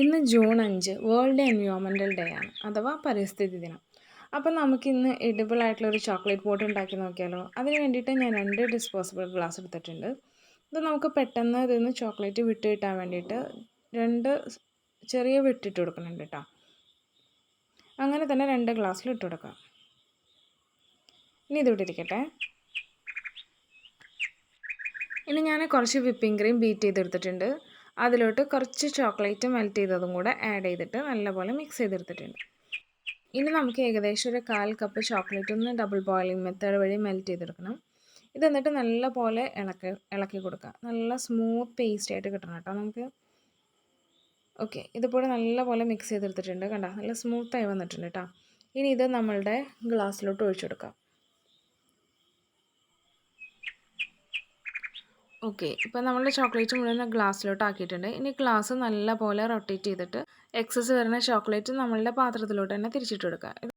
ഇന്ന് ജൂൺ അഞ്ച് world എൻവയോൺമെന്റൽ day ആണ് അഥവാ പരിസ്ഥിതി ദിനം. അപ്പം നമുക്കിന്ന് എഡിബിൾ ആയിട്ടുള്ള ഒരു ചോക്ലേറ്റ് ബോട്ട് ഉണ്ടാക്കി നോക്കിയാലോ? അതിന് വേണ്ടിയിട്ട് ഞാൻ രണ്ട് ഡിസ്പോസിബിൾ ഗ്ലാസ് എടുത്തിട്ടുണ്ട്. ഇത് നമുക്ക് പെട്ടെന്ന് ഇതിന്ന് ചോക്ലേറ്റ് വിട്ട് കിട്ടാൻ വേണ്ടിയിട്ട് രണ്ട് ചെറിയ വിട്ടിട്ട് കൊടുക്കുന്നുണ്ട് കേട്ടോ അങ്ങനെ തന്നെ രണ്ട് ഗ്ലാസ്സിൽ ഇട്ട് കൊടുക്കാം. ഇനി ഇതിവിടെ ഇരിക്കട്ടെ. ഇനി ഞാൻ കുറച്ച് വിപ്പിംഗ് ക്രീം ബീറ്റ് ചെയ്തെടുത്തിട്ടുണ്ട് അതിലോട്ട് കുറച്ച് ചോക്ലേറ്റ് മെൽറ്റ് ചെയ്തതും കൂടെ ആഡ് ചെയ്തിട്ട് നല്ലപോലെ മിക്സ് ചെയ്തെടുത്തിട്ടുണ്ട്. ഇനി നമുക്ക് ഏകദേശം ഒരു കാൽ കപ്പ് ചോക്ലേറ്റ് ഒന്ന് ഡബിൾ ബോയിലിംഗ് മെത്തേഡ് വഴി മെൽറ്റ് ചെയ്തെടുക്കണം. ഇത് എന്നിട്ട് നല്ലപോലെ ഇളക്കി ഇളക്കി കൊടുക്കുക. നല്ല സ്മൂത്ത് പേസ്റ്റ് ആയിട്ട് കിട്ടണം കേട്ടോ നമുക്ക്. ഓക്കെ ഇതുപോലെ നല്ലപോലെ മിക്സ് ചെയ്തെടുത്തിട്ടുണ്ട് കണ്ടോ? നല്ല സ്മൂത്തായി വന്നിട്ടുണ്ട് കേട്ടോ. ഇനി ഇത് നമ്മളുടെ ഗ്ലാസ്സിലോട്ട് ഒഴിച്ചു കൊടുക്കാം. ഓക്കെ. ഇപ്പോൾ നമ്മൾ ചോക്ലേറ്റ് മുഴുവൻ ഗ്ലാസ്സിലോട്ട് ആക്കിയിട്ടുണ്ട് ഇനി ഗ്ലാസ് നല്ല പോലെ റൊട്ടേറ്റ് ചെയ്തിട്ട് എക്സസ് വരുന്ന ചോക്ലേറ്റ് നമ്മളുടെ പാത്രത്തിലോട്ട് തന്നെ തിരിച്ചിട്ട് കൊടുക്കുക.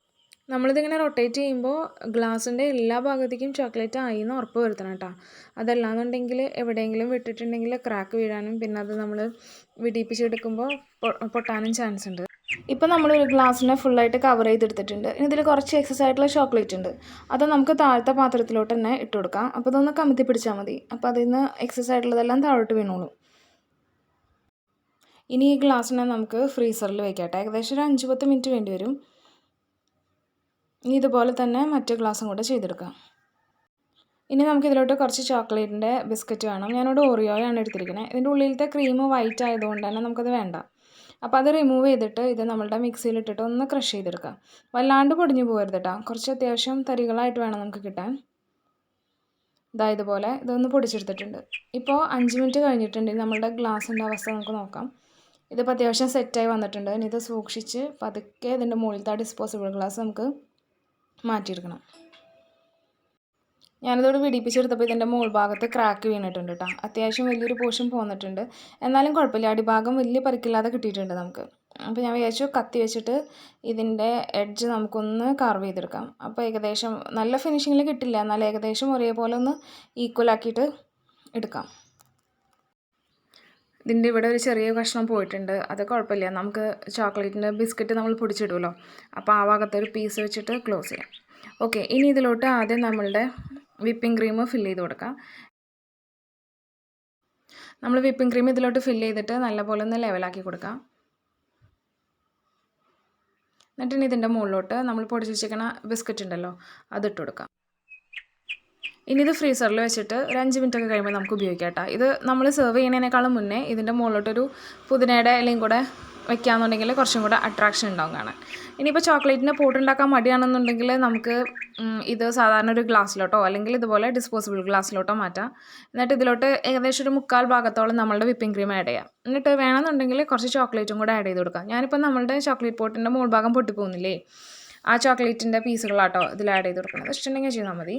നമ്മളിതിങ്ങനെ റൊട്ടേറ്റ് ചെയ്യുമ്പോൾ ഗ്ലാസിന്റെ എല്ലാ ഭാഗത്തേക്കും ചോക്ലേറ്റ് ആയി എന്ന് ഉറപ്പ് വരുത്തണം കേട്ടോ. അതല്ലാന്നുണ്ടെങ്കിൽ എവിടെയെങ്കിലും വിട്ടിട്ടുണ്ടെങ്കിൽ ക്രാക്ക് വീഴാനും പിന്നെ അത് നമ്മൾ വിടിപ്പിച്ചെടുക്കുമ്പോൾ പൊട്ടാനും ചാൻസ് ഉണ്ട് ഇപ്പം നമ്മൾ ഒരു ഗ്ലാസ്സിനെ ഫുള്ളായിട്ട് കവർ ചെയ്തെടുത്തിട്ടുണ്ട്. ഇതിൽ കുറച്ച് എക്സസ് ആയിട്ടുള്ള ചോക്ലേറ്റ് ഉണ്ട്. അത് നമുക്ക് താഴത്തെ പാത്രത്തിലോട്ട് തന്നെ ഇട്ട് കൊടുക്കാം. അപ്പോൾ ഇതൊന്ന് കമത്തി പിടിച്ചാൽ മതി. അപ്പോൾ അതിൽ നിന്ന് എക്സസ് ആയിട്ടുള്ളതെല്ലാം താഴോട്ട് വീണോളും. ഇനി ഈ ഗ്ലാസ്സിനെ നമുക്ക് ഫ്രീസറിൽ വെക്കട്ടെ. ഏകദേശം ഒരു അഞ്ച് പത്ത് മിനിറ്റ് വേണ്ടി വരും. ഇനി ഇതുപോലെ തന്നെ മറ്റു ഗ്ലാസ്സും കൂടെ ചെയ്തെടുക്കാം. ഇനി നമുക്ക് ഇതിലോട്ട് കുറച്ച് ചോക്ലേറ്റിന്റെ ബിസ്ക്കറ്റ് വേണം. ഞാനിവിടെ ഓറിയോയാണ് എടുത്തിരിക്കുന്നത് ഇതിന്റെ ഉള്ളിലത്തെ ക്രീം വൈറ്റ് ആയതുകൊണ്ട് തന്നെ നമുക്കത് വേണ്ട. അപ്പോൾ അത് റിമൂവ് ചെയ്തിട്ട് ഇത് നമ്മളുടെ മിക്സിയിലിട്ടിട്ട് ഒന്ന് ക്രഷ് ചെയ്തെടുക്കുക വല്ലാണ്ട് പൊടിഞ്ഞു പോകരുത് കേട്ടോ കുറച്ച് അത്യാവശ്യം തരികളായിട്ട് വേണം നമുക്ക് കിട്ടാൻ. ഇതാ ഇതുപോലെ ഇതൊന്ന് പൊടിച്ചെടുത്തിട്ടുണ്ട്. ഇപ്പോൾ അഞ്ച് മിനിറ്റ് കഴിഞ്ഞിട്ടുണ്ട്. നമ്മളുടെ ഗ്ലാസിന്റെ അവസ്ഥ നമുക്ക് നോക്കാം. ഇതിപ്പോൾ അത്യാവശ്യം സെറ്റായി വന്നിട്ടുണ്ട്. ഇനി ഇത് സൂക്ഷിച്ച് പതുക്കെ ഇതിന്റെ മുകളിലത്തെ ഡിസ്പോസിബിൾ ഗ്ലാസ് നമുക്ക് മാറ്റിയെടുക്കണം. ഞാനിതോട് പിടിപ്പിച്ചെടുത്തപ്പോൾ ഇതിന്റെ മുകൾ ഭാഗത്ത് ക്രാക്ക് വീണിട്ടുണ്ട് കേട്ടോ അത്യാവശ്യം വലിയൊരു പോർഷൻ പോന്നിട്ടുണ്ട്. എന്നാലും കുഴപ്പമില്ല. അടിഭാഗം വലിയ പരിക്കില്ലാതെ കിട്ടിയിട്ടുണ്ട് നമുക്ക്. അപ്പോൾ ഞാൻ വിചാരിച്ചു കത്തി വെച്ചിട്ട് ഇതിന്റെ എഡ്ജ് നമുക്കൊന്ന് കാർവ് ചെയ്തെടുക്കാം. അപ്പോൾ ഏകദേശം നല്ല ഫിനിഷിങ്ങിൽ കിട്ടില്ല. എന്നാൽ ഏകദേശം ഒരേപോലെ ഒന്ന് ഈക്വൽ ആക്കിയിട്ട് എടുക്കാം. ഇതിന്റെ ഇവിടെ ഒരു ചെറിയ കഷ്ണം പോയിട്ടുണ്ട്. അത് കുഴപ്പമില്ല. നമുക്ക് ചോക്ലേറ്റിന്റെ ബിസ്ക്കറ്റ് നമ്മൾ പൊടിച്ചിടുമല്ലോ അപ്പോൾ ആ ഭാഗത്തൊരു പീസ് വെച്ചിട്ട് ക്ലോസ് ചെയ്യാം. ഓക്കെ ഇനി ഇതിലോട്ട് ആദ്യം നമ്മളുടെ വിപ്പിംഗ് ക്രീം ഫില്ല് ചെയ്ത് കൊടുക്കാം. നമ്മൾ വിപ്പിംഗ് ക്രീം ഇതിലോട്ട് ഫില്ല് ചെയ്തിട്ട് നല്ലപോലെ ഒന്ന് ലെവലാക്കി കൊടുക്കാം. എന്നിട്ട് ഇനി ഇതിന്റെ മുകളിലോട്ട് നമ്മൾ പൊടിച്ച് വെച്ചിരിക്കണ ബിസ്ക്കറ്റ് ഉണ്ടല്ലോ അതിട്ട് കൊടുക്കാം. ഇനി ഇത് ഫ്രീസറിൽ വെച്ചിട്ട് ഒരു അഞ്ച് മിനിറ്റ് ഒക്കെ കഴിയുമ്പോൾ നമുക്ക് ഉപയോഗിക്കാം കേട്ടോ. ഇത് നമ്മൾ സെർവ് ചെയ്യുന്നതിനേക്കാളും മുന്നേ ഇതിന്റെ മുകളിലോട്ടൊരു പുതിനയുടെ ഇലയും കൂടെ വെക്കുകയാണെന്നുണ്ടെങ്കിൽ കുറച്ചും കൂടെ അട്രാക്ഷൻ ഉണ്ടാവും കാണാൻ. ഇനിയിപ്പോൾ ചോക്ലേറ്റിന്റെ പോട്ടുണ്ടാക്കാൻ മടിയാണെന്നുണ്ടെങ്കിൽ നമുക്ക് ഇത് സാധാരണ ഒരു ഗ്ലാസ്സിലോട്ടോ അല്ലെങ്കിൽ ഇതുപോലെ ഡിസ്പോസിബിൾ ഗ്ലാസ്സിലോട്ടോ മാറ്റാം. എന്നിട്ട് ഇതിലോട്ട് ഏകദേശം ഒരു മുക്കാൽ ഭാഗത്തോളം നമ്മളുടെ വിപ്പിംഗ് ക്രീം ആഡ് ചെയ്യാം. എന്നിട്ട് വേണമെന്നുണ്ടെങ്കിൽ കുറച്ച് ചോക്ലേറ്റും കൂടെ ആഡ് ചെയ്ത് കൊടുക്കാം. ഞാനിപ്പോൾ നമ്മളുടെ ചോക്ലേറ്റ് പോട്ടിന്റെ മുകൾ ഭാഗം പൊട്ടിപ്പോകുന്നില്ലേ? ആ ചോക്ലേറ്റിന്റെ പീസുകളാട്ടോ ഇതിൽ ആഡ് ചെയ്ത് കൊടുക്കണം ഇഷ്ടമുണ്ടെങ്കിൽ ചെയ്താൽ മതി.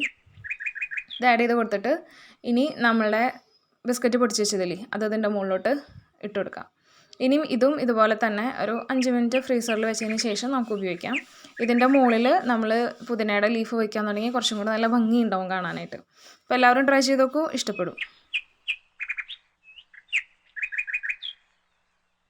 ഇത് ആഡ് ചെയ്ത് കൊടുത്തിട്ട് ഇനി നമ്മളുടെ ബിസ്ക്കറ്റ് പൊടിച്ച് വെച്ചതില്ലേ അത് അതിന്റെ മുകളിലോട്ട് ഇട്ട് കൊടുക്കാം. ഇനിയും ഇതും ഇതുപോലെ തന്നെ ഒരു അഞ്ച് മിനിറ്റ് ഫ്രീസറിൽ വെച്ചതിന് ശേഷം നമുക്ക് ഉപയോഗിക്കാം. ഇതിന്റെ മുകളിൽ നമ്മൾ പുതിനയുടെ ലീഫ് വയ്ക്കാൻ തുടങ്ങി കുറച്ചും കൂടെ നല്ല ഭംഗി ഉണ്ടാവും കാണാനായിട്ട്. അപ്പോൾ എല്ലാവരും ട്രൈ ചെയ്ത് നോക്കൂ. ഇഷ്ടപ്പെടും.